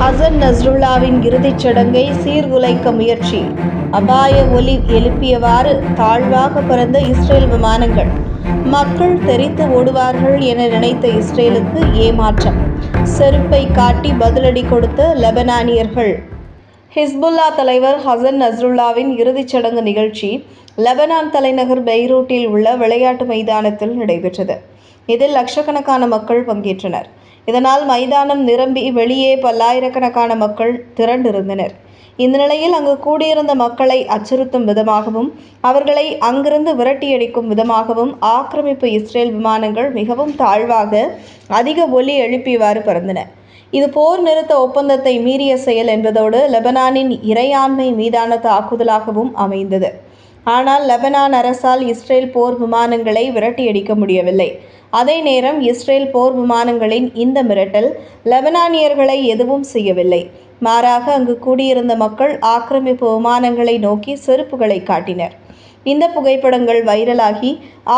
ஹசன் நஸ்ருல்லாவின் இறுதிச் சடங்கை சீர்குலைக்க முயற்சி. அபாய ஒலி எழுப்பியவாறு தாழ்வாக பறந்த இஸ்ரேல் விமானங்கள். மக்கள் தெரித்து ஓடுவார்கள் என நினைத்த இஸ்ரேலுக்கு ஏமாற்றம். செருப்பை காட்டி பதிலடி கொடுத்த லெபனானியர்கள். ஹிஸ்புல்லா தலைவர் ஹசன் நஸ்ருல்லாவின் இறுதிச் சடங்கு நிகழ்ச்சி லெபனான் தலைநகர் பெய்ரூட்டில் உள்ள விளையாட்டு மைதானத்தில் நடைபெற்றது. இதில் லட்சக்கணக்கான மக்கள் பங்கேற்றனர். இதனால் மைதானம் நிரம்பி வெளியே பல்லாயிரக்கணக்கான மக்கள் திரண்டிருந்தனர். இந்த நிலையில் அங்கு கூடியிருந்த மக்களை அச்சுறுத்தும் விதமாகவும் அவர்களை அங்கிருந்து விரட்டியடிக்கும் விதமாகவும் ஆக்கிரமிப்பு இஸ்ரேல் விமானங்கள் மிகவும் தாழ்வாக அதிக ஒலி எழுப்பியவாறு பறந்தன. இது போர் நிறுத்த ஒப்பந்தத்தை மீறிய செயல் என்பதோடு லெபனானின் இறையாண்மை மீதான தாக்குதலாகவும் அமைந்தது. ஆனால் லெபனான் அரசால் இஸ்ரேல் போர் விமானங்களை விரட்டியடிக்க முடியவில்லை. அதே நேரம் இஸ்ரேல் போர் விமானங்களின் இந்த மிரட்டல் லெபனானியர்களை எதுவும் செய்யவில்லை. மாறாக அங்கு கூடியிருந்த மக்கள் ஆக்கிரமிப்பு விமானங்களை நோக்கி செருப்புகளை காட்டினர். இந்த புகைப்படங்கள் வைரலாகி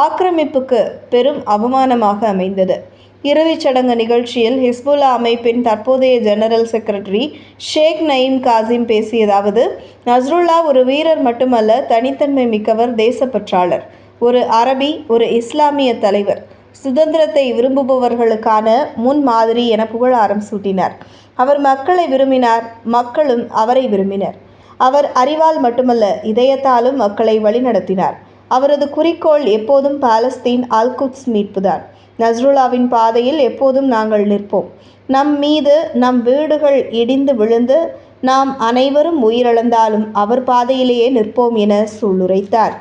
ஆக்கிரமிப்புக்கு பெரும் அவமானமாக அமைந்தது. இறுதிச் சடங்கு நிகழ்ச்சியில் ஹிஸ்புல்லா அமைப்பின் தற்போதைய general secretary Sheikh Naim Qassem பேசியதாவது நஸ்ருல்லா ஒரு வீரர் மட்டுமல்ல தனித்தன்மை மிக்கவர் தேசப்பற்றாளர். ஒரு அரபி ஒரு இஸ்லாமிய தலைவர். சுதந்திரத்தை விரும்புபவர்களுக்கான முன் மாதிரி என புகழாரம் சூட்டினார். அவர் மக்களை விரும்பினார் மக்களும் அவரை விரும்பினர். அவர் அறிவால் மட்டுமல்ல இதயத்தாலும் மக்களை வழிநடத்தினார். அவரது குறிக்கோள் எப்போதும் பாலஸ்தீன் அல்குட்ஸ் மீட்புதான். நஸ்ருல்லாவின் பாதையில் எப்போதும் நாங்கள் நிற்போம். நம் மீது நம் வீடுகள் இடிந்து விழுந்து நாம் அனைவரும் உயிரிழந்தாலும் அவர் பாதையிலேயே நிற்போம் என சூளுரைத்தார்.